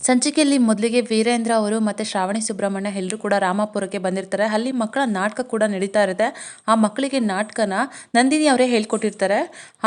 ಸಂಚಿಕೆಯಲ್ಲಿ ಮೊದಲಿಗೆ ವೀರೇಂದ್ರ ಅವರು ಮತ್ತು ಶ್ರಾವಣಿ ಸುಬ್ರಹ್ಮಣ್ಯ ಎಲ್ಲರೂ ಕೂಡ ರಾಮಾಪುರಕ್ಕೆ ಬಂದಿರ್ತಾರೆ. ಅಲ್ಲಿ ಮಕ್ಕಳ ನಾಟಕ ಕೂಡ ನಡೀತಾ ಇರುತ್ತೆ. ಆ ಮಕ್ಕಳಿಗೆ ನಾಟಕನ ನಂದಿನಿ ಅವರೇ ಹೇಳ್ಕೊಟ್ಟಿರ್ತಾರೆ.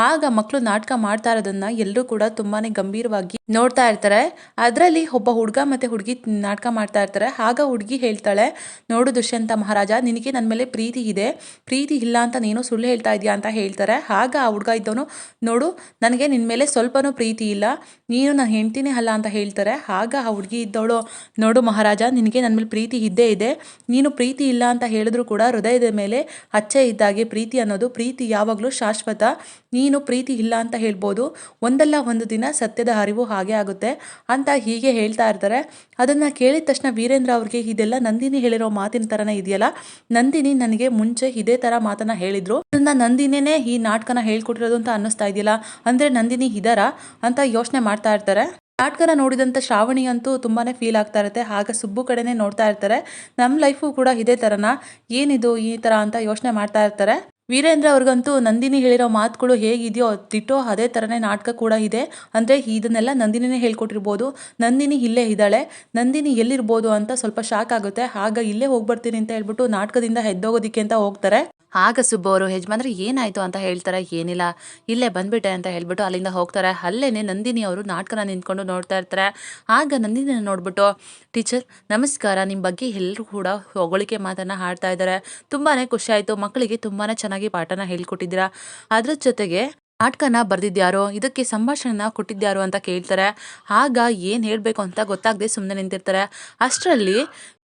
ಆಗ ಮಕ್ಕಳು ನಾಟಕ ಮಾಡ್ತಾ ಇರೋದನ್ನ ಎಲ್ಲರೂ ಕೂಡ ತುಂಬಾನೇ ಗಂಭೀರವಾಗಿ ನೋಡ್ತಾ ಇರ್ತಾರೆ. ಅದರಲ್ಲಿ ಒಬ್ಬ ಹುಡುಗ ಮತ್ತೆ ಹುಡುಗಿ ನಾಟಕ ಮಾಡ್ತಾ ಇರ್ತಾರೆ. ಆಗ ಹುಡುಗಿ ಹೇಳ್ತಾಳೆ, ನೋಡು ದುಷ್ಯಂತ ಮಹಾರಾಜ, ನಿನಗೆ ನನ್ನ ಮೇಲೆ ಪ್ರೀತಿ ಇದೆ. ಪ್ರೀತಿ ಇಲ್ಲ ಅಂತ ನೀನು ಸುಳ್ಳು ಹೇಳ್ತಾ ಇದೆಯಾ? ಅಂತ ಹೇಳ್ತಾರೆ. ಆಗ ಆ ಹುಡುಗ ಇದ್ದವನು, ನೋಡು, ನನಗೆ ನಿನ್ನ ಮೇಲೆ ಸ್ವಲ್ಪನೂ ಪ್ರೀತಿ ಇಲ್ಲ. ನೀನು ನಾನು ಹೆಂಡ್ತಿನೇ ಅಲ್ಲ ಅಂತ ಹೇಳ್ತಾರೆ. ಆಗ ಆ ಹುಡುಗಿ ಇದ್ದವಳು, ನೋಡು ಮಹಾರಾಜ, ನಿನಗೆ ನನ್ನ ಮೇಲೆ ಪ್ರೀತಿ ಇದ್ದೇ ಇದೆ. ನೀನು ಪ್ರೀತಿ ಇಲ್ಲ ಅಂತ ಹೇಳಿದ್ರು ಕೂಡ ಹೃದಯದ ಮೇಲೆ ಅಚ್ಚೆ ಇದ್ದಾಗೆ ಪ್ರೀತಿ ಅನ್ನೋದು ಪ್ರೀತಿ ಯಾವಾಗಲೂ ಶಾಶ್ವತ. ನೀನು ಪ್ರೀತಿ ಇಲ್ಲ ಅಂತ ಹೇಳ್ಬೋದು. ಒಂದಲ್ಲ ಒಂದು ದಿನ ಸತ್ಯದ ಅರಿವು ಹಾಗೆ ಆಗುತ್ತೆ ಅಂತ ಹೀಗೆ ಹೇಳ್ತಾ ಇರ್ತಾರೆ. ಅದನ್ನು ಕೇಳಿದ ತಕ್ಷಣ ವೀರೇಂದ್ರ ಅವ್ರಿಗೆ, ಇದೆಲ್ಲ ನಂದಿನಿ ಹೇಳಿರೋ ಮಾತಿನ ಥರನೇ ಇದೆಯಲ್ಲ? ನಂದಿನಿ ನನಗೆ ಮುಂಚೆ ಇದೇ ಥರ ಮಾತನ್ನು ಹೇಳಿದ್ರು. ಅದನ್ನ ನಂದಿನೇ ಈ ನಾಟಕನ ಹೇಳ್ಕೊಟ್ಟಿರೋದು ಅಂತ ಅನ್ನಿಸ್ತಾ ಇದೆಯಲ್ಲ? ಅಂದರೆ ನಂದಿನಿ ಇದಾರಾ? ಅಂತ ಯೋಚನೆ ಮಾಡ್ತಾ ಇರ್ತಾರೆ. ನಾಟಕನ ನೋಡಿದಂಥ ಶ್ರಾವಣಿ ಅಂತೂ ತುಂಬಾ ಫೀಲ್ ಆಗ್ತಾ ಇರುತ್ತೆ. ಆಗ ಸುಬ್ಬು ಕಡೆನೇ ನೋಡ್ತಾ ಇರ್ತಾರೆ. ನಮ್ಮ ಲೈಫು ಕೂಡ ಇದೇ ಥರನ ಏನಿದು ಈ ಥರ ಅಂತ ಯೋಚನೆ ಮಾಡ್ತಾ ಇರ್ತಾರೆ. ವೀರೇಂದ್ರ ಅವ್ರಿಗಂತೂ ನಂದಿನಿ ಹೇಳಿರೋ ಮಾತುಗಳು ಹೇಗಿದೆಯೋ ದಿಟ್ಟೋ ಅದೇ ಥರನೇ ನಾಟಕ ಕೂಡ ಇದೆ. ಅಂದರೆ ಇದನ್ನೆಲ್ಲ ನಂದಿನಿನೇ ಹೇಳ್ಕೊಟ್ಟಿರ್ಬೋದು. ನಂದಿನಿ ಇಲ್ಲೇ ಇದ್ದಾಳೆ. ನಂದಿನಿ ಎಲ್ಲಿರ್ಬೋದು ಅಂತ ಸ್ವಲ್ಪ ಶಾಕ್ ಆಗುತ್ತೆ. ಆಗ ಇಲ್ಲೇ ಹೋಗ್ಬರ್ತೀನಿ ಅಂತ ಹೇಳ್ಬಿಟ್ಟು ನಾಟಕದಿಂದ ಎದ್ದೋಗೋದಿಕ್ಕೆ ಅಂತ ಹೋಗ್ತಾರೆ. ಆಗ ಸುಬ್ಬು ಅವರು ಯಜಮಾನ್ರೆ ಏನಾಯ್ತು ಅಂತ ಹೇಳ್ತಾರೆ? ಏನಿಲ್ಲ. ಇಲ್ಲೇ ಬಂದ್ಬಿಟ್ಟೆ ಅಂತ ಹೇಳ್ಬಿಟ್ಟು ಅಲ್ಲಿಂದ ಹೋಗ್ತಾರೆ. ಅಲ್ಲೇನೆ ನಂದಿನಿ ಅವರು ನಾಟಕನ ನಿಂತ್ಕೊಂಡು ನೋಡ್ತಾ ಇರ್ತಾರೆ. ಆಗ ನಂದಿನಿ ನೋಡ್ಬಿಟ್ಟು, ಟೀಚರ್, ನಮಸ್ಕಾರ. ನಿಮ್ಮ ಬಗ್ಗೆ ಎಲ್ಲರೂ ಕೂಡ ಹೊಗಳಿಕೆ ಮಾತನ್ನ ಹಾಡ್ತಾ ಇದ್ದಾರೆ. ತುಂಬಾನೇ ಖುಷಿ ಆಯ್ತು ಮಕ್ಕಳಿಗೆ ತುಂಬಾನೇ ಚೆನ್ನಾಗಿ ಪಾಠನ ಹೇಳ್ಕೊಟ್ಟಿದ್ದೀರಾ. ಅದ್ರ ಜೊತೆಗೆ ನಾಟಕನ ಬರ್ದಿದ್ಯಾರೋ? ಇದಕ್ಕೆ ಸಂಭಾಷಣೆನ ಕೊಟ್ಟಿದ್ಯಾರೋ? ಅಂತ ಕೇಳ್ತಾರೆ. ಆಗ ಏನು ಹೇಳಬೇಕು ಅಂತ ಗೊತ್ತಾಗದೆ ಸುಮ್ಮನೆ ನಿಂತಿರ್ತಾರೆ. ಅಷ್ಟರಲ್ಲಿ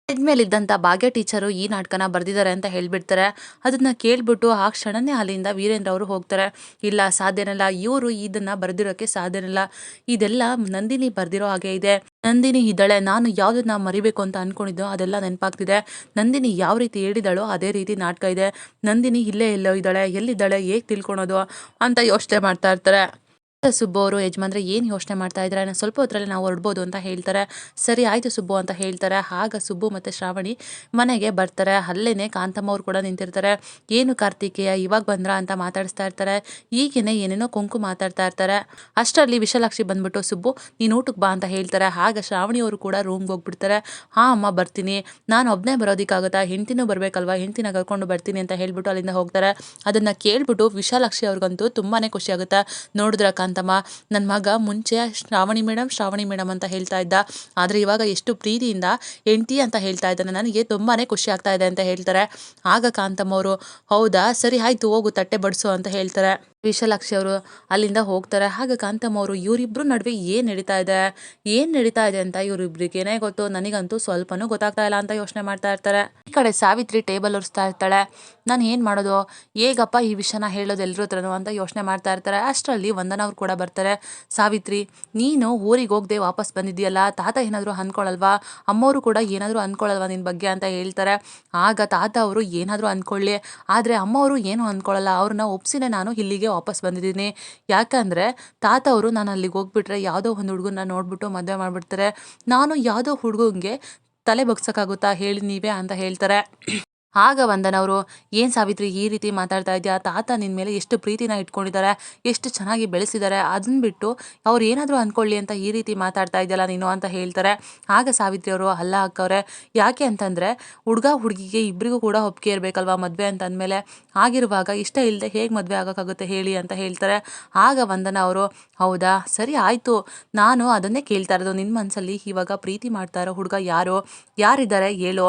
ಇದ್ದಂತ ಭಾಗ್ಯ ಟೀಚರು ಈ ನಾಟಕನ ಬರ್ದಿದ್ದಾರೆ ಅಂತ ಹೇಳಿಬಿಡ್ತಾರೆ. ಅದನ್ನ ಕೇಳಿಬಿಟ್ಟು ಆ ಕ್ಷಣನೇ ಅಲ್ಲಿಂದ ವೀರೇಂದ್ರ ಅವರು ಹೋಗ್ತಾರೆ. ಇಲ್ಲ ಸಾಧ್ಯನಲ್ಲ ಇವರು ಇದನ್ನ ಬರೆದಿರೋಕ್ಕೆ ಸಾಧ್ಯನಲ್ಲ ಇದೆಲ್ಲ ನಂದಿನಿ ಬರ್ದಿರೋ ಹಾಗೆ ಇದೆ. ನಂದಿನಿ ಇದ್ದಾಳೆ. ನಾನು ಯಾವುದನ್ನ ಮರಿಬೇಕು ಅಂತ ಅನ್ಕೊಂಡಿದ್ದೋ ಅದೆಲ್ಲ ನೆನಪಾಗ್ತಿದೆ. ನಂದಿನಿ ಯಾವ ರೀತಿ ಹೇಳಿದಾಳೋ ಅದೇ ರೀತಿ ನಾಟಕ ಇದೆ. ನಂದಿನಿ ಇಲ್ಲೇ ಎಲ್ಲೋ ಇದ್ದಾಳೆ. ಎಲ್ಲಿದ್ದಾಳೆ? ಹೇಗೆ ತಿಳ್ಕೊಳೋದು? ಅಂತ ಯೋಚನೆ ಮಾಡ್ತಾ ಇರ್ತಾರೆ. ಸುಬ್ಬು ಅವರು ಯಜಮಾನ್ರೆ ಏನು ಯೋಚನೆ ಮಾಡ್ತಾ ಇದ್ದಾರೆ ಸ್ವಲ್ಪ ಹೊತ್ತರಲ್ಲಿ ನಾವು ಹೊರಡ್ಬೋದು ಅಂತ ಹೇಳ್ತಾರೆ. ಸರಿ, ಆಯಿತು ಸುಬ್ಬು ಅಂತ ಹೇಳ್ತಾರೆ. ಆಗ ಸುಬ್ಬು ಮತ್ತು ಶ್ರಾವಣಿ ಮನೆಗೆ ಬರ್ತಾರೆ. ಅಲ್ಲೇ ಕಾಂತಮ್ಮ ಅವ್ರು ಕೂಡ ನಿಂತಿರ್ತಾರೆ. ಏನು ಕಾರ್ತಿಕೇಯ, ಇವಾಗ ಬಂದ್ರ ಅಂತ ಮಾತಾಡಿಸ್ತಾ ಇರ್ತಾರೆ. ಈಗೇನೆ ಏನೇನೋ ಕುಂಕು ಮಾತಾಡ್ತಾ ಇರ್ತಾರೆ. ಅಷ್ಟರಲ್ಲಿ ವಿಶಾಲಾಕ್ಷಿ ಬಂದ್ಬಿಟ್ಟು, ಸುಬ್ಬು, ನೀನು ಊಟಕ್ಕೆ ಬಾ ಅಂತ ಹೇಳ್ತಾರೆ. ಆಗ ಶ್ರಾವಣಿ ಅವರು ಕೂಡ ರೂಮ್ಗೆ ಹೋಗ್ಬಿಡ್ತಾರೆ. ಹಾಂ ಅಮ್ಮ ಬರ್ತೀನಿ. ನಾನು ಒಬ್ಬನೇ ಬರೋದಕ್ಕಾಗುತ್ತಾ? ಹೆಂಡ್ತಿನೂ ಬರಬೇಕಲ್ವಾ? ಹೆಂಡ್ತಿನ ಕರ್ಕೊಂಡು ಬರ್ತೀನಿ ಅಂತ ಹೇಳ್ಬಿಟ್ಟು ಅಲ್ಲಿಂದ ಹೋಗ್ತಾರೆ. ಅದನ್ನು ಕೇಳ್ಬಿಟ್ಟು ವಿಶಾಲಾಕ್ಷಿ ಅವ್ರಿಗಂತೂ ತುಂಬಾ ಖುಷಿ ಆಗುತ್ತೆ. ನೋಡಿದ್ರೆ ಕಾಂತ ಅಂತಮ್ಮ ನನ್ನ ಮಗ ಮುಂಚೆ ಶ್ರಾವಣಿ ಮೇಡಮ್ ಶ್ರಾವಣಿ ಮೇಡಮ್ ಅಂತ ಹೇಳ್ತಾ ಇದ್ದ. ಆದರೆ ಇವಾಗ ಎಷ್ಟು ಪ್ರೀತಿಯಿಂದ ಹೆಂಡ್ತಿ ಅಂತ ಹೇಳ್ತಾ ಇದ್ದಾನೆ. ನನಗೆ ತುಂಬಾ ಖುಷಿ ಆಗ್ತಾ ಇದೆ ಅಂತ ಹೇಳ್ತಾರೆ. ಆಗ ಕಾಂತಮ್ಮ ಅವರು, ಹೌದಾ? ಸರಿ, ಆಯಿತು, ಹೋಗು, ತಟ್ಟೆ ಬಡಿಸು ಅಂತ ಹೇಳ್ತಾರೆ. ವಿಶಾಲಾಕ್ಷಿ ಅವರು ಅಲ್ಲಿಂದ ಹೋಗ್ತಾರೆ. ಹಾಗೆ ಕಾಂತಮ್ಮ ಅವರು ಇವರಿಬ್ರು ನಡುವೆ ಏನು ನಡೀತಾ ಇದೆ? ಏನು ನಡೀತಾ ಇದೆ ಅಂತ ಏನೇ ಗೊತ್ತು. ನನಗಂತೂ ಸ್ವಲ್ಪನೂ ಗೊತ್ತಾಗ್ತಾ ಇಲ್ಲ ಅಂತ ಯೋಚನೆ ಮಾಡ್ತಾ ಇರ್ತಾರೆ. ಈ ಕಡೆ ಸಾವಿತ್ರಿ ಟೇಬಲ್ ಒರೆಸ್ತಾ ಇರ್ತಾಳೆ. ನಾನು ಏನು ಮಾಡೋದು? ಹೇಗಪ್ಪ ಈ ವಿಷಯನ ಹೇಳೋದು ಎಲ್ಲರೂ ಹತ್ರನು ಅಂತ ಯೋಚನೆ ಮಾಡ್ತಾ ಇರ್ತಾರೆ. ಅಷ್ಟರಲ್ಲಿ ವಂದನ ಅವ್ರು ಕೂಡ ಬರ್ತಾರೆ. ಸಾವಿತ್ರಿ, ನೀನು ಊರಿಗೆ ಹೋಗದೆ ವಾಪಸ್ ಬಂದಿದ್ದೀಯಲ್ಲ? ತಾತ ಏನಾದರೂ ಅಂದ್ಕೊಳ್ಳಲ್ವಾ ಅಮ್ಮವರು ಕೂಡ ಏನಾದರೂ ಅಂದ್ಕೊಳ್ಳಲ್ವಾ ನಿನ್ನ ಬಗ್ಗೆ ಅಂತ ಹೇಳ್ತಾರೆ. ಆಗ ತಾತ ಅವರು ಏನಾದರೂ ಅಂದ್ಕೊಳ್ಳಿ ಆದರೆ ಅಮ್ಮವರು ಏನು ಅಂದ್ಕೊಳ್ಳಲ್ಲ ಅವ್ರನ್ನ ಒಪ್ಸಿನೇ ನಾನು ಇಲ್ಲಿಗೆ ವಾಪಸ್ ಬಂದಿದ್ದೀನಿ. ಯಾಕಂದರೆ ತಾತ ಅವರು ನಾನು ಅಲ್ಲಿಗೆ ಹೋಗ್ಬಿಟ್ರೆ ಯಾವುದೋ ಒಂದು ಹುಡುಗನ ನೋಡಿಬಿಟ್ಟು ಮದುವೆ ಮಾಡಿಬಿಡ್ತಾರೆ. ನಾನು ಯಾವುದೋ ಹುಡುಗಂಗೆ ತಲೆ ಬಗ್ಸೋಕ್ಕಾಗುತ್ತಾ ಹೇಳಿ ನೀವೇ ಅಂತ ಹೇಳ್ತಾರೆ. ಆಗ ವಂದನವರು, ಏನು ಸಾವಿತ್ರಿ ಈ ರೀತಿ ಮಾತಾಡ್ತಾ ಇದೆಯಾ? ತಾತ ನಿನ್ನ ಮೇಲೆ ಎಷ್ಟು ಪ್ರೀತಿನ ಇಟ್ಕೊಂಡಿದ್ದಾರೆ ಎಷ್ಟು ಚೆನ್ನಾಗಿ ಬೆಳೆಸಿದ್ದಾರೆ ಅದನ್ನ ಬಿಟ್ಟು ಅವ್ರು ಏನಾದರೂ ಅಂದ್ಕೊಳ್ಳಿ ಅಂತ ಈ ರೀತಿ ಮಾತಾಡ್ತಾ ಇದೆಯಲ್ಲ ನೀನು ಅಂತ ಹೇಳ್ತಾರೆ. ಆಗ ಸಾವಿತ್ರಿ ಅವರು, ಅಲ್ಲ ಹಾಕವ್ರೆ ಯಾಕೆ ಅಂತಂದರೆ ಹುಡುಗ ಹುಡುಗಿಗೆ ಇಬ್ಬರಿಗೂ ಕೂಡ ಒಪ್ಪಿಗೆ ಇರಬೇಕಲ್ವಾ ಮದುವೆ ಅಂತ ಅಂದಮೇಲೆ? ಆಗಿರುವಾಗ ಇಷ್ಟ ಇಲ್ಲದೆ ಹೇಗೆ ಮದುವೆ ಆಗೋಕ್ಕಾಗುತ್ತೆ ಹೇಳಿ ಅಂತ ಹೇಳ್ತಾರೆ. ಆಗ ವಂದನ ಅವರು, ಹೌದಾ? ಸರಿ ಆಯಿತು. ನಾನು ಅದನ್ನೇ ಕೇಳ್ತಾ ಇರೋದು. ನಿನ್ನ ಮನಸ್ಸಲ್ಲಿ ಇವಾಗ ಪ್ರೀತಿ ಮಾಡ್ತಾ ಇರೋ ಹುಡುಗ ಯಾರು? ಯಾರಿದ್ದಾರೆ? ಹೇಳೋ.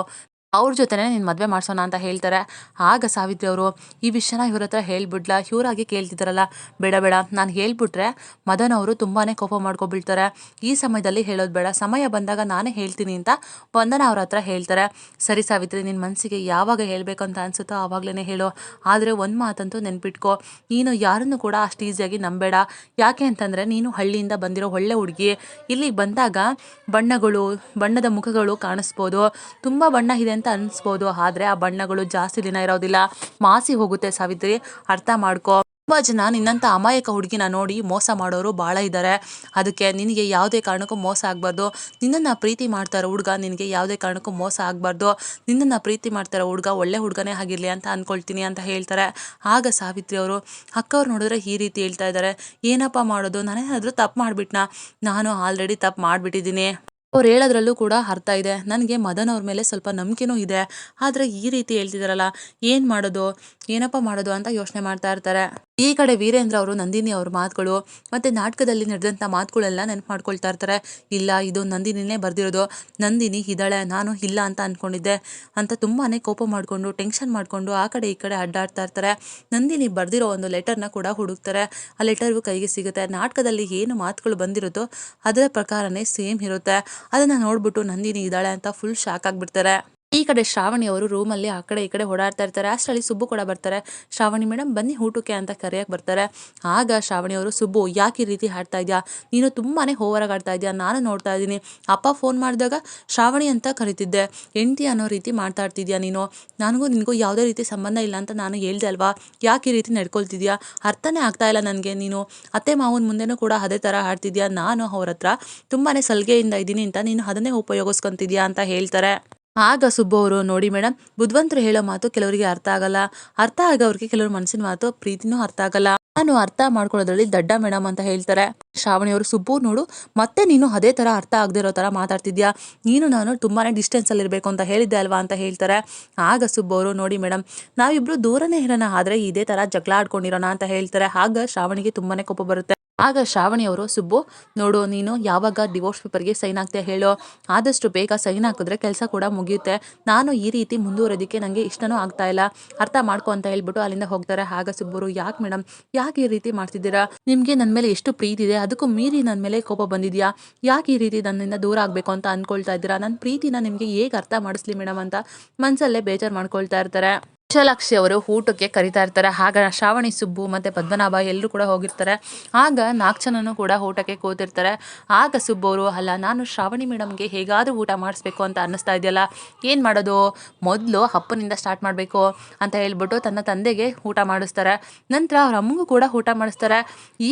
ಅವ್ರ ಜೊತೆನೇ ನಿನ್ನ ಮದುವೆ ಮಾಡಿಸೋಣ ಅಂತ ಹೇಳ್ತಾರೆ. ಆಗ ಸಾವಿತ್ರಿ ಅವರು, ಈ ವಿಷಯನ ಇವ್ರ ಹತ್ರ ಹೇಳ್ಬಿಡ್ಲಾ, ಇವರಾಗಿ ಕೇಳ್ತಿದ್ದಾರಲ್ಲ ಬೇಡ ಬೇಡ. ನಾನು ಹೇಳ್ಬಿಟ್ರೆ ಮದನ್ ಅವರು ತುಂಬಾ ಕೋಪ ಮಾಡ್ಕೊಬಿಡ್ತಾರೆ. ಈ ಸಮಯದಲ್ಲಿ ಹೇಳೋದು ಬೇಡ. ಸಮಯ ಬಂದಾಗ ನಾನೇ ಹೇಳ್ತೀನಿ ಅಂತ ವಂದನ ಅವ್ರ ಹತ್ರ ಹೇಳ್ತಾರೆ. ಸರಿ ಸಾವಿತ್ರಿ ನಿನ್ನ ಮನಸ್ಸಿಗೆ ಯಾವಾಗ ಹೇಳಬೇಕು ಅಂತ ಅನ್ಸುತ್ತೋ ಆವಾಗಲೇ ಹೇಳು. ಆದರೆ ಒಂದು ಮಾತಂತೂ ನೆನ್ಪಿಟ್ಕೋ. ನೀನು ಯಾರನ್ನು ಕೂಡ ಅಷ್ಟು ಈಸಿಯಾಗಿ ನಂಬೇಡ. ಯಾಕೆ ಅಂತಂದರೆ ನೀನು ಹಳ್ಳಿಯಿಂದ ಬಂದಿರೋ ಒಳ್ಳೆ ಹುಡುಗಿ. ಇಲ್ಲಿಗೆ ಬಂದಾಗ ಬಣ್ಣಗಳು, ಬಣ್ಣದ ಮುಖಗಳು ಕಾಣಿಸ್ಬೋದು. ತುಂಬ ಬಣ್ಣ ಇದೆ ಅಂತ ಅನಿಸ್ಬೋದು. ಆದರೆ ಆ ಬಣ್ಣಗಳು ಜಾಸ್ತಿ ದಿನ ಇರೋದಿಲ್ಲ. ಮಾಸಿ ಹೋಗುತ್ತೆ ಸಾವಿತ್ರಿ. ಅರ್ಥ ಮಾಡ್ಕೋ. ತುಂಬ ಜನ ನಿನ್ನಂಥ ಅಮಾಯಕ ಹುಡುಗಿನ ನೋಡಿ ಮೋಸ ಮಾಡೋರು ಭಾಳ ಇದ್ದಾರೆ ಅದಕ್ಕೆ ನಿನಗೆ ಯಾವುದೇ ಕಾರಣಕ್ಕೂ ಮೋಸ ಆಗ್ಬಾರ್ದು. ನಿನ್ನನ್ನು ಪ್ರೀತಿ ಮಾಡ್ತಾರೋ ಹುಡುಗ ನಿನಗೆ ಯಾವುದೇ ಕಾರಣಕ್ಕೂ ಮೋಸ ಆಗಬಾರ್ದು. ನಿನ್ನನ್ನು ಪ್ರೀತಿ ಮಾಡ್ತಾರೋ ಹುಡುಗ ಒಳ್ಳೆ ಹುಡುಗನೇ ಆಗಿರಲಿ ಅಂತ ಅಂದ್ಕೊಳ್ತೀನಿ ಅಂತ ಹೇಳ್ತಾರೆ. ಆಗ ಸಾವಿತ್ರಿ ಅವರು, ಅಕ್ಕವ್ರು ನೋಡಿದ್ರೆ ಈ ರೀತಿ ಹೇಳ್ತಾ ಇದ್ದಾರೆ ಏನಪ್ಪ ಮಾಡೋದು? ನಾನೇನಾದರೂ ತಪ್ಪು ಮಾಡಿಬಿಟ್ನಾ? ನಾನು ಆಲ್ರೆಡಿ ತಪ್ಪು ಮಾಡಿಬಿಟ್ಟಿದ್ದೀನಿ. ಅವ್ರು ಹೇಳೋದ್ರಲ್ಲೂ ಕೂಡ ಅರ್ಥ ಇದೆ. ನನಗೆ ಮದನ್ ಅವ್ರ ಮೇಲೆ ಸ್ವಲ್ಪ ನಂಬಿಕೆನೂ ಇದೆ. ಆದರೆ ಈ ರೀತಿ ಹೇಳ್ತಿದಾರಲ್ಲ, ಏನು ಮಾಡೋದು, ಏನಪ್ಪ ಮಾಡೋದು ಅಂತ ಯೋಚನೆ ಮಾಡ್ತಾ ಇರ್ತಾರೆ. ಈ ಕಡೆ ವೀರೇಂದ್ರ ಅವರು, ನಂದಿನಿ ಅವ್ರ ಮಾತುಗಳು ಮತ್ತು ನಾಟಕದಲ್ಲಿ ನಡೆದಂಥ ಮಾತುಗಳೆಲ್ಲ ನೆನಪು ಮಾಡ್ಕೊಳ್ತಾ ಇರ್ತಾರೆ. ಇಲ್ಲ, ಇದು ನಂದಿನಿನೇ ಬರೆದಿರೋದು. ನಂದಿನಿ ಇದ್ದಾಳೆ, ನಾನು ಇಲ್ಲ ಅಂತ ಅಂದ್ಕೊಂಡಿದ್ದೆ ಅಂತ ತುಂಬಾ ಕೋಪ ಮಾಡಿಕೊಂಡು, ಟೆನ್ಷನ್ ಮಾಡಿಕೊಂಡು ಆ ಕಡೆ ಈ ಕಡೆ ಅಡ್ಡಾಡ್ತಾ ಇರ್ತಾರೆ. ನಂದಿನಿ ಬರೆದಿರೋ ಒಂದು ಲೆಟರ್ನ ಕೂಡ ಹುಡುಕ್ತಾರೆ. ಆ ಲೆಟರ್ಗೂ ಕೈಗೆ ಸಿಗುತ್ತೆ. ನಾಟಕದಲ್ಲಿ ಏನು ಮಾತುಗಳು ಬಂದಿರುತ್ತೋ ಅದರ ಪ್ರಕಾರನೇ ಸೇಮ್ ಇರುತ್ತೆ. ಅದನ್ನು ನೋಡ್ಬಿಟ್ಟು ನಂದಿನಿ ಇದ್ದಾಳೆ ಅಂತ ಫುಲ್ ಶಾಕ್ ಆಗಿಬಿಡ್ತಾರೆ. ಈ ಕಡೆ ಶ್ರಾವಣಿ ಅವರು ರೂಮಲ್ಲಿ ಆ ಕಡೆ ಈ ಕಡೆ ಓಡಾಡ್ತಾ ಇರ್ತಾರೆ. ಅಷ್ಟರಲ್ಲಿ ಸುಬ್ಬು ಕೂಡ ಬರ್ತಾರೆ. ಶ್ರಾವಣಿ ಮೇಡಮ್ ಬನ್ನಿ ಊಟಕ್ಕೆ ಅಂತ ಕರೆಯಕ್ಕೆ ಬರ್ತಾರೆ. ಆಗ ಶ್ರಾವಣಿ ಅವರು, ಸುಬ್ಬು, ಯಾಕೆ ಈ ರೀತಿ ಆಡ್ತಾ ಇದೆಯಾ? ನೀನು ತುಂಬಾ ಓವರಾಗಿ ಆಡ್ತಾ ಇದೆಯಾ? ನಾನು ನೋಡ್ತಾ ಇದ್ದೀನಿ. ಅಪ್ಪ ಫೋನ್ ಮಾಡಿದಾಗ ಶ್ರಾವಣಿ ಅಂತ ಕರಿತಿದ್ದೆ. ಹೆಂಡ್ತಿ ಅನ್ನೋ ರೀತಿ ಮಾತಾಡ್ತಿದ್ಯಾ ನೀನು? ನನಗೂ ನಿನಗೂ ಯಾವುದೇ ರೀತಿ ಸಂಬಂಧ ಇಲ್ಲ ಅಂತ ನಾನು ಹೇಳ್ದೆ ಅಲ್ವಾ? ಯಾಕೆ ಈ ರೀತಿ ನಡ್ಕೊಳ್ತಿದ್ಯಾ? ಅರ್ಥನೇ ಆಗ್ತಾ ಇಲ್ಲ ನನಗೆ ನೀನು. ಅತ್ತೆ ಮಾವನ ಮುಂದೆನೂ ಕೂಡ ಅದೇ ಥರ ಹಾಡ್ತಿದ್ಯಾ? ನಾನು ಅವ್ರ ಹತ್ರ ತುಂಬಾ ಸಲಿಗೆಯಿಂದ ಇದ್ದೀನಿ ಅಂತ ನೀನು ಅದನ್ನೇ ಉಪಯೋಗಿಸ್ಕೊತಿದ್ಯಾ? ಅಂತ ಹೇಳ್ತಾರೆ. ಆಗ ಸುಬ್ಬು ಅವರು ನೋಡಿ ಮೇಡಮ್ ಬುದ್ಧವಂತರು ಹೇಳೋ ಮಾತು ಕೆಲವರಿಗೆ ಅರ್ಥ ಆಗಲ್ಲ. ಅರ್ಥ ಆಗೋರಿಗೆ ಕೆಲವರು ಮನಸ್ಸಿನ ಮಾತು, ಪ್ರೀತಿನೂ ಅರ್ಥ ಆಗಲ್ಲ. ನಾನು ಅರ್ಥ ಮಾಡ್ಕೊಳ್ಳೋದ್ರಲ್ಲಿ ದಡ್ಡ ಮೇಡಮ್ ಅಂತ ಹೇಳ್ತಾರೆ. ಶ್ರಾವಣಿ ಅವರು, ಸುಬ್ಬು, ನೋಡು, ಮತ್ತೆ ನೀನು ಅದೇ ಥರ ಅರ್ಥ ಆಗದೆ ಇರೋ ಥರ ಮಾತಾಡ್ತಿದ್ಯಾ? ನೀನು ನಾನು ತುಂಬಾ ಡಿಸ್ಟೆನ್ಸಲ್ಲಿ ಇರಬೇಕು ಅಂತ ಹೇಳಿದ್ದೆ ಅಲ್ವಾ? ಅಂತ ಹೇಳ್ತಾರೆ. ಆಗ ಸುಬ್ಬು ಅವರು ನೋಡಿ ಮೇಡಮ್ ನಾವಿಬ್ರು ದೂರನೇ ಇರೋಣ, ಆದರೆ ಇದೇ ಥರ ಜಗಳ ಆಡ್ಕೊಂಡಿರೋಣ ಅಂತ ಹೇಳ್ತಾರೆ. ಆಗ ಶ್ರಾವಣಿಗೆ ತುಂಬಾ ಕೋಪ ಬರುತ್ತೆ. ಆಗ ಶ್ರಾವಣಿ ಅವರು, ಸುಬ್ಬು, ನೋಡು, ನೀನು ಯಾವಾಗ ಡಿವೋರ್ಸ್ ಪೇಪರ್ಗೆ ಸೈನ್ ಆಗ್ತೀಯ ಹೇಳೋ. ಆದಷ್ಟು ಬೇಗ ಸೈನ್ ಹಾಕಿದ್ರೆ ಕೆಲಸ ಕೂಡ ಮುಗಿಯುತ್ತೆ. ನಾನು ಈ ರೀತಿ ಮುಂದುವರೋದಕ್ಕೆ ನನಗೆ ಇಷ್ಟನೂ ಆಗ್ತಾ ಇಲ್ಲ. ಅರ್ಥ ಮಾಡ್ಕೊ ಅಂತ ಹೇಳ್ಬಿಟ್ಟು ಅಲ್ಲಿಂದ ಹೋಗ್ತಾರೆ. ಆಗ ಸುಬ್ಬರು, ಯಾಕೆ ಮೇಡಮ್ ಯಾಕೆ ಈ ರೀತಿ ಮಾಡ್ತಿದ್ದೀರಾ? ನಿಮಗೆ ನನ್ನ ಮೇಲೆ ಎಷ್ಟು ಪ್ರೀತಿ ಇದೆ. ಅದಕ್ಕೂ ಮೀರಿ ನನ್ನ ಮೇಲೆ ಕೋಪ ಬಂದಿದೆಯಾ? ಯಾಕೆ ಈ ರೀತಿ ನನ್ನಿಂದ ದೂರ ಆಗಬೇಕು ಅಂತ ಅಂದ್ಕೊಳ್ತಾ ಇದ್ದೀರಾ? ನನ್ನ ಪ್ರೀತಿನ ನಿಮಗೆ ಹೇಗೆ ಅರ್ಥ ಮಾಡಿಸ್ಲಿ ಮೇಡಮ್ ಅಂತ ಮನಸ್ಸಲ್ಲೇ ಬೇಜಾರು ಮಾಡ್ಕೊಳ್ತಾ ಇರ್ತಾರೆ. ವಿಶಾಲಾಕ್ಷಿ ಅವರು ಊಟಕ್ಕೆ ಕರಿತಾ ಇರ್ತಾರೆ. ಆಗ ಶ್ರಾವಣಿ, ಸುಬ್ಬು ಮತ್ತು ಪದ್ಮನಾಭ ಎಲ್ಲರೂ ಕೂಡ ಹೋಗಿರ್ತಾರೆ. ಆಗ ನಾಲ್ಕು ಕೂಡ ಊಟಕ್ಕೆ ಕೂತಿರ್ತಾರೆ. ಆಗ ಸುಬ್ಬು ಅವರು, ಅಲ್ಲ, ನಾನು ಶ್ರಾವಣಿ ಮೇಡಮ್ಗೆ ಹೇಗಾದರೂ ಊಟ ಮಾಡಿಸ್ಬೇಕು ಅಂತ ಅನ್ನಿಸ್ತಾ ಇದೆಯಲ್ಲ, ಏನು ಮಾಡೋದು? ಮೊದಲು ಅಪ್ಪನಿಂದ ಸ್ಟಾರ್ಟ್ ಮಾಡಬೇಕು ಅಂತ ಹೇಳ್ಬಿಟ್ಟು ತನ್ನ ತಂದೆಗೆ ಊಟ ಮಾಡಿಸ್ತಾರೆ. ನಂತರ ಅವ್ರ ಅಮ್ಮಗೂ ಕೂಡ ಊಟ ಮಾಡಿಸ್ತಾರೆ.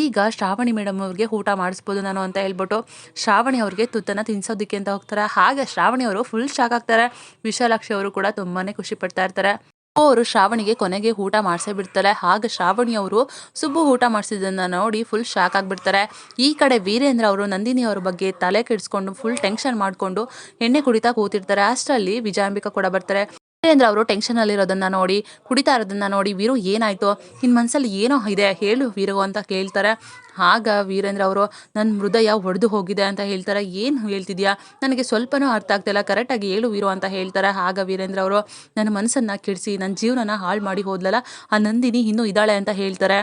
ಈಗ ಶ್ರಾವಣಿ ಮೇಡಮ್ ಅವ್ರಿಗೆ ಊಟ ಮಾಡಿಸ್ಬೋದು ನಾನು ಅಂತ ಹೇಳ್ಬಿಟ್ಟು ಶ್ರಾವಣಿ ಅವ್ರಿಗೆ ತುತ್ತನ್ನು ತಿನ್ಸೋದಕ್ಕೆ ಅಂತ ಹೋಗ್ತಾರೆ. ಹಾಗೆ ಶ್ರಾವಣಿ ಅವರು ಫುಲ್ ಶಾಕ್ ಆಗ್ತಾರೆ. ವಿಶಾಲಾಕ್ಷಿ ಅವರು ಕೂಡ ತುಂಬಾ ಖುಷಿ ಪಡ್ತಾ ಇರ್ತಾರೆ. ಅವರು ಶ್ರಾವಣಿಗೆ ಕೊನೆಗೆ ಊಟ ಮಾಡಿಸೇ ಬಿಡ್ತಾರೆ. ಆಗ ಶ್ರಾವಣಿ ಅವರು ಸುಬ್ಬು ಊಟ ಮಾಡಿಸಿದ್ದನ್ನು ನೋಡಿ ಫುಲ್ ಶಾಕ್ ಆಗಿಬಿಡ್ತಾರೆ. ಈ ಕಡೆ ವೀರೇಂದ್ರ ಅವರು ನಂದಿನಿ ಅವರ ಬಗ್ಗೆ ತಲೆ ಕೆಡಿಸ್ಕೊಂಡು ಫುಲ್ ಟೆನ್ಷನ್ ಮಾಡಿಕೊಂಡು ಎಣ್ಣೆ ಕುಡಿತಾ ಕೂತಿರ್ತಾರೆ. ಅಷ್ಟರಲ್ಲಿ ವಿಜಯಾಂಬಿಕಾ ಕೂಡ ಬರ್ತಾರೆ. ವೀರೇಂದ್ರ ಅವರು ಟೆನ್ಷನ್ ಅಲ್ಲಿರೋದನ್ನ ನೋಡಿ, ಕುಡಿತಾ ಇರೋದನ್ನ ನೋಡಿ, ವೀರು ಏನಾಯ್ತು ನಿನ್ನ ಮನಸ್ಸಲ್ಲಿ ಏನೋ ಇದೆ, ಹೇಳು ವೀರು ಅಂತ ಕೇಳ್ತಾರೆ. ಆಗ ವೀರೇಂದ್ರ ಅವರು ನನ್ನ ಹೃದಯ ಒಡೆದು ಹೋಗಿದೆ ಅಂತ ಹೇಳ್ತಾರೆ. ಏನು ಹೇಳ್ತಿದ್ಯಾ? ನನಗೆ ಸ್ವಲ್ಪನೂ ಅರ್ಥ ಆಗ್ತಿಲ್ಲ ಕರೆಕ್ಟಾಗಿ ಹೇಳು ವೀರು ಅಂತ ಹೇಳ್ತಾರೆ. ಆಗ ವೀರೇಂದ್ರ ಅವರು, ನನ್ನ ಮನಸ್ಸನ್ನು ಕೆಡಿಸಿ ನನ್ನ ಜೀವನನ ಹಾಳು ಮಾಡಿ ಹೋದ್ಲಲ್ಲ, ಆ ನಂದಿನಿ ಇನ್ನೂ ಇದ್ದಾಳೆ ಅಂತ ಹೇಳ್ತಾರೆ.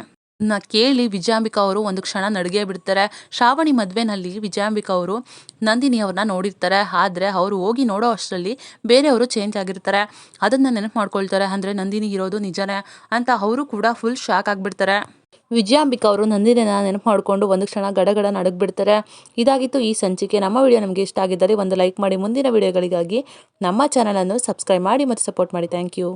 ನ ಕೇಳಿ ವಿಜಯಾಂಬಿಕಾ ಅವರು ಒಂದು ಕ್ಷಣ ನಡಿಗೆ ಬಿಡ್ತಾರೆ. ಶ್ರಾವಣಿ ಮದುವೆನಲ್ಲಿ ವಿಜಯಾಂಬಿಕಾ ಅವರು ನಂದಿನಿ ಅವ್ರನ್ನ ನೋಡಿರ್ತಾರೆ. ಆದರೆ ಅವರು ಹೋಗಿ ನೋಡೋ ಅಷ್ಟರಲ್ಲಿ ಬೇರೆಯವರು ಚೇಂಜ್ ಆಗಿರ್ತಾರೆ. ಅದನ್ನು ನೆನಪು ಮಾಡ್ಕೊಳ್ತಾರೆ. ಅಂದರೆ ನಂದಿನಿ ಇರೋದು ನಿಜನೇ ಅಂತ ಅವರು ಕೂಡ ಫುಲ್ ಶಾಕ್ ಆಗಿಬಿಡ್ತಾರೆ. ವಿಜಯಾಂಬಿಕಾ ಅವರು ನಂದಿನಿನ ನೆನಪು ಮಾಡಿಕೊಂಡು ಒಂದು ಕ್ಷಣ ಗಡಗಡ ನಡಗ್ಬಿಡ್ತಾರೆ. ಇದಾಗಿತ್ತು ಈ ಸಂಚಿಕೆ. ನಮ್ಮ ವಿಡಿಯೋ ನಮಗೆ ಇಷ್ಟ ಆಗಿದ್ದರೆ ಒಂದು ಲೈಕ್ ಮಾಡಿ. ಮುಂದಿನ ವಿಡಿಯೋಗಳಿಗಾಗಿ ನಮ್ಮ ಚಾನಲನ್ನು ಸಬ್ಸ್ಕ್ರೈಬ್ ಮಾಡಿ ಮತ್ತು ಸಪೋರ್ಟ್ ಮಾಡಿ. Thank you